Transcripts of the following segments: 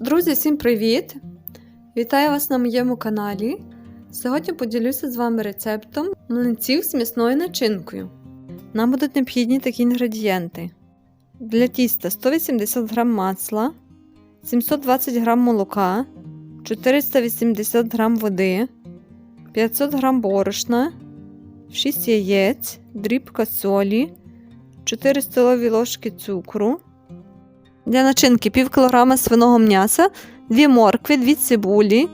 Друзі, всім привіт! Вітаю вас на моєму каналі. Сьогодні поділюся з вами рецептом млинців з м'ясною начинкою. Нам будуть необхідні такі інгредієнти: для тіста 180 г масла, 720 г молока, 480 г води, 500 г борошна, 6 яєць, дрібка солі, 4 столові ложки цукру. Для начинки пів кілограма свиного м'яса, 2 моркви, 2 цибулі,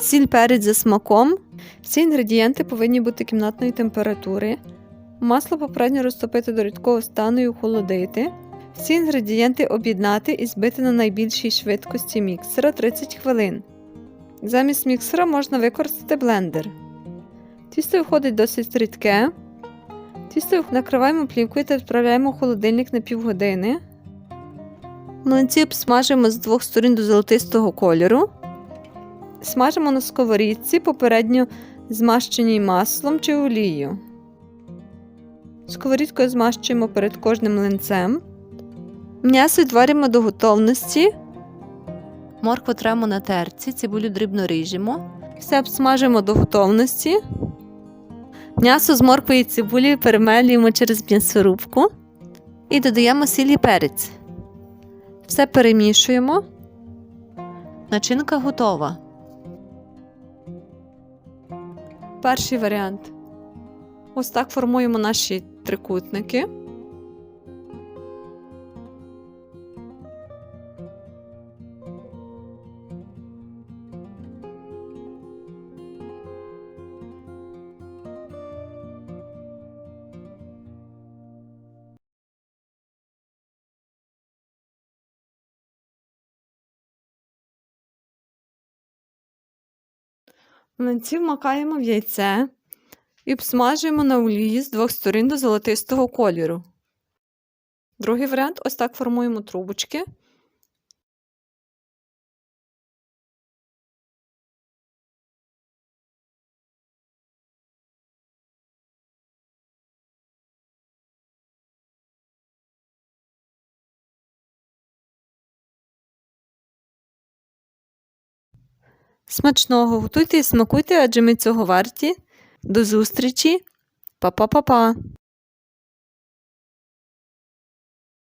сіль перець за смаком. Всі інгредієнти повинні бути кімнатної температури. Масло попередньо розтопити до рідкого стану і охолодити. Всі інгредієнти об'єднати і збити на найбільшій швидкості міксера 30 хвилин. Замість міксера можна використати блендер. Тісто виходить досить рідке. Тісто накриваємо плівкою та відправляємо в холодильник на півгодини. Млинці обсмажимо з двох сторін до золотистого кольору. Смажимо на сковорідці, попередньо змащеній маслом чи олією. Сковорідкою змащуємо перед кожним млинцем. М'ясо відваримо до готовності. Моркву тремо на терці, цибулю дрібно ріжемо. Все обсмажимо до готовності. М'ясо з морквою і цибулі перемелюємо через м'ясорубку і додаємо сіль і перець. Все перемішуємо. Начинка готова. Перший варіант. Ось так формуємо наші трикутники. Млинці вмакаємо в яйце і обсмажуємо на олії з двох сторін до золотистого кольору. Другий варіант ось так формуємо трубочки. Смачного готуйте і смакуйте, адже ми цього варті. До зустрічі! Па-па-па-па!